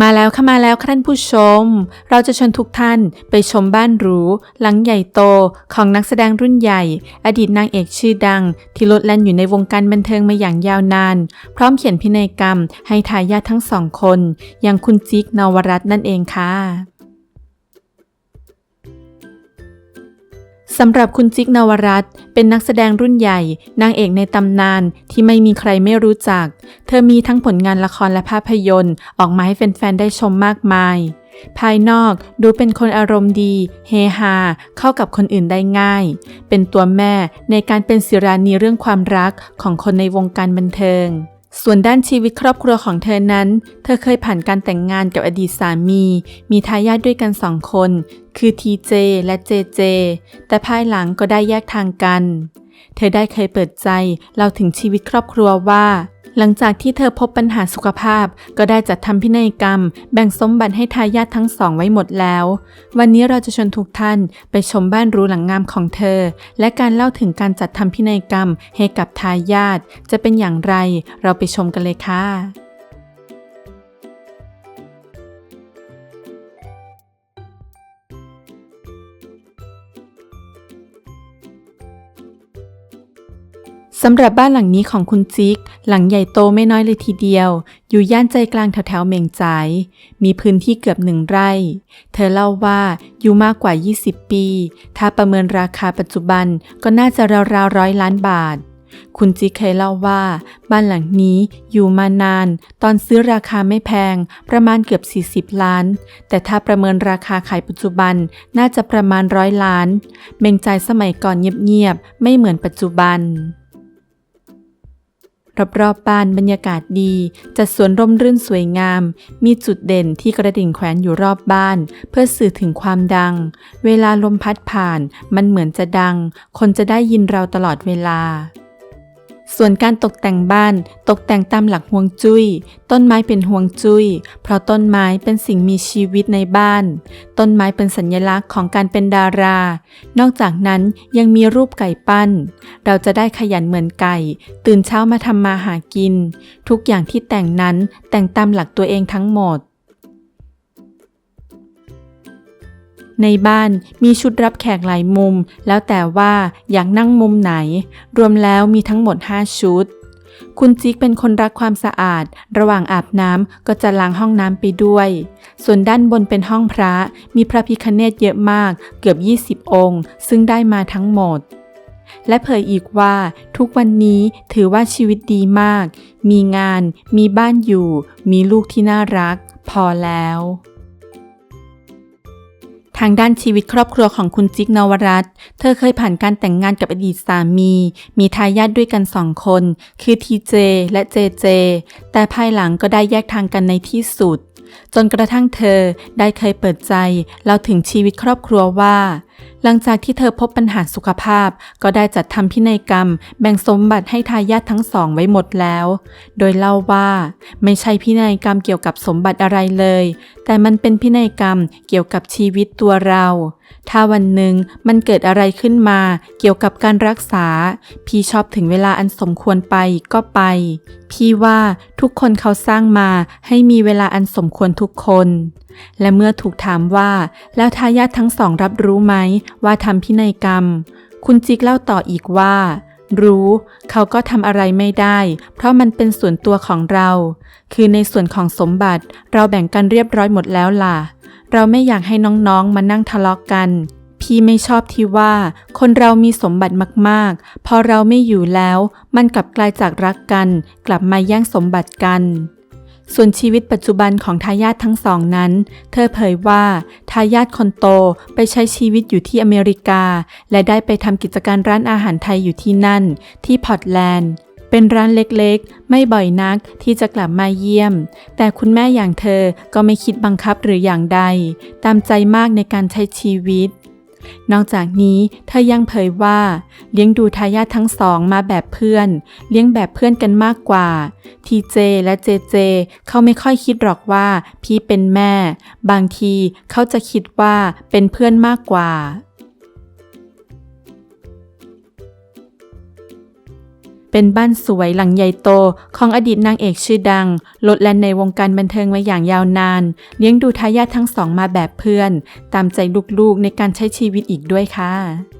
มาแล้วค่ะมาแล้วค่ะท่านผู้ชม เราจะชวนทุกท่านไปชมบ้านหรู หลังใหญ่โตของนักแสดงรุ่นใหญ่ อดีตนางเอกชื่อดัง ที่ลดแล่นอยู่ในวงการบันเทิงมาอย่างยาวนาน พร้อมเขียนพินัยกรรมให้ทายาททั้งสองคน อย่างคุณจิ๊กนวรัตน์นั่นเองค่ะ สำหรับคุณจิ๊กนวรัตน์เป็นนักแสดงรุ่นใหญ่ นางเอกในตำนานที่ไม่มีใครไม่รู้จัก เธอมีทั้งผลงานละครและภาพยนตร์ ออกมาให้แฟนๆได้ชมมากมาย ภายนอกดูเป็นคนอารมณ์ดี เฮฮาเข้ากับคนอื่นได้ง่าย เป็นตัวแม่ในการเป็นศิรานีเรื่องความรักของคนในวงการบันเทิง ส่วนด้านชีวิตครอบครัวของเธอนั้น เธอเคยผ่านการแต่งงานกับอดีตสามี มีทายาทด้วยกันสองคน คือทีเจและเจเจ แต่ภายหลังก็ได้แยกทางกัน เธอได้เคยเปิดใจเล่าถึงชีวิตครอบครัวว่า หลังจากที่เธอพบปัญหาสุขภาพ ก็ได้จัดทำพินัยกรรม แบ่งสมบัติให้ทายาททั้งสองไว้หมดแล้ว วันนี้เราจะชวนทุกท่านไปชมบ้านรูหลังงามของเธอ และการเล่าถึงการจัดทำพินัยกรรมให้กับทายาทจะเป็นอย่างไร เราไปชมกันเลยค่ะ สำหรับบ้านหลังนี้ของคุณจิ๊กหลังใหญ่โตไม่น้อยเลยทีเดียว อยู่ย่านใจกลางแถวๆเมงจายมีพื้นที่เกือบหนึ่งไร่ เธอเล่าว่าอยู่มากกว่า 20 ปี ถ้าประเมินราคาปัจจุบันก็น่าจะราวๆร้อยล้านบาท คุณจิ๊กเคยเล่าว่า บ้านหลังนี้อยู่มานาน ตอนซื้อราคาไม่แพง ประมาณเกือบ 40 ล้าน แต่ถ้าประเมินราคาขายปัจจุบันน่าจะประมาณร้อยล้าน เมงใจายสมัยก่อนเงียบๆไม่เหมือนปัจจุบัน รอบๆบ้านบรรยากาศดี จัดสวนร่มรื่นสวยงาม มีจุดเด่นที่กระดิ่งแขวนอยู่รอบบ้าน เพื่อสื่อถึงความดัง เวลาลมพัดผ่าน มันเหมือนจะดัง คนจะได้ยินเราตลอดเวลา ส่วนการตกแต่งบ้านตกแต่งตามหลักฮวงจุย้ย ต้นไม้เป็นฮวงจุย้ย เพราะต้นไม้เป็นสิ่งมีชีวิตในบ้าน ต้นไม้เป็นสัญลักษณ์ของการเป็นดารา นอกจากนั้นยังมีรูปไก่ปั้น เราจะได้ขยันเหมือนไก่ ตื่นเช้ามาทำมาหากิน ทุกอย่างที่แต่งนั้นแต่งตามหลักตัวเองทั้งหมด ในบ้านมีชุดรับแขกหลายมุม แล้วแต่ว่าอยากนั่งมุมไหน รวมแล้วมีทั้งหมด 5 ชุด คุณจิ๊กเป็นคนรักความสะอาด ระหว่างอาบน้ำก็จะล้างห้องน้ำไปด้วย ส่วนด้านบนเป็นห้องพระ มีพระพิคเนตเยอะมาก เกือบ 20 องค์ ซึ่งได้มาทั้งหมดและเผยอีกว่าทุกวันนี้ถือว่าชีวิตดีมาก มีงาน มีบ้านอยู่ มีลูกที่น่ารัก พอแล้ว ทางด้านชีวิตครอบครัวของคุณจิ๊กนวรัตน์เธอเคยผ่านการแต่งงานกับอดีตสามี มีทายาทด้วยกันสองคน คือทีเจและเจเจ แต่ภายหลังก็ได้แยกทางกันในที่สุด จนกระทั่งเธอได้เคยเปิดใจเล่าถึงชีวิตครอบครัวว่า หลังจากที่เธอพบปัญหาสุขภาพ ก็ได้จัดทำพินัยกรรม แบ่งสมบัติให้ทายาททั้งสองไว้หมดแล้ว โดยเล่าว่า ไม่ใช่พินัยกรรมเกี่ยวกับสมบัติอะไรเลย แต่มันเป็นพินัยกรรมเกี่ยวกับชีวิตตัวเรา ถ้าวันหนึ่งมันเกิดอะไรขึ้นมาเกี่ยวกับการรักษา พี่ชอบถึงเวลาอันสมควรไปก็ไป พี่ว่าทุกคนเขาสร้างมาให้มีเวลาอันสมควรทุกคน และเมื่อถูกถามว่าแล้วทายาททั้งสองรับรู้ไหมว่าทำพินัยกรรม คุณจิ๊กเล่าต่ออีกว่า รู้ เขาก็ทำอะไรไม่ได้ เพราะมันเป็นส่วนตัวของเรา คือในส่วนของสมบัติเราแบ่งกันเรียบร้อยหมดแล้วล่ะ เราไม่อยากให้น้องๆมานั่งทะเลาะกกัน พี่ไม่ชอบที่ว่า คนเรามีสมบัติมากๆ พอเราไม่อยู่แล้ว มันกลับกลายจากรักกัน กลับมาแย่งสมบัติกัน ส่วนชีวิตปัจจุบันของทายาททั้งสองนั้น เธอเผยว่าทายาทคนโตไปใช้ชีวิตอยู่ที่อเมริกา และได้ไปทำกิจการร้านอาหารไทยอยู่ที่นั่น ที่พอร์ตแลนด์เป็นร้านเล็กๆ ไม่บ่อยนักที่จะกลับมาเยี่ยม แต่คุณแม่อย่างเธอก็ไม่คิดบังคับหรืออย่างใด ตามใจมากในการใช้ชีวิต นอกจากนี้เธอยังเผยว่า เลี้ยงดูทายาททั้งสองมาแบบเพื่อน เลี้ยงแบบเพื่อนกันมากกว่า ทีเจและเจเจเขาไม่ค่อยคิดหรอกว่าพี่เป็นแม่ บางทีเขาจะคิดว่าเป็นเพื่อนมากกว่า เป็นบ้านสวยหลังใหญ่โตของอดีตนางเอกชื่อดังโลดแลนในวงการบันเทิงมาอย่างยาวนาน เลี้ยงดูทายาททั้งสองมาแบบเพื่อน ตามใจลูกๆในการใช้ชีวิตอีกด้วยค่ะ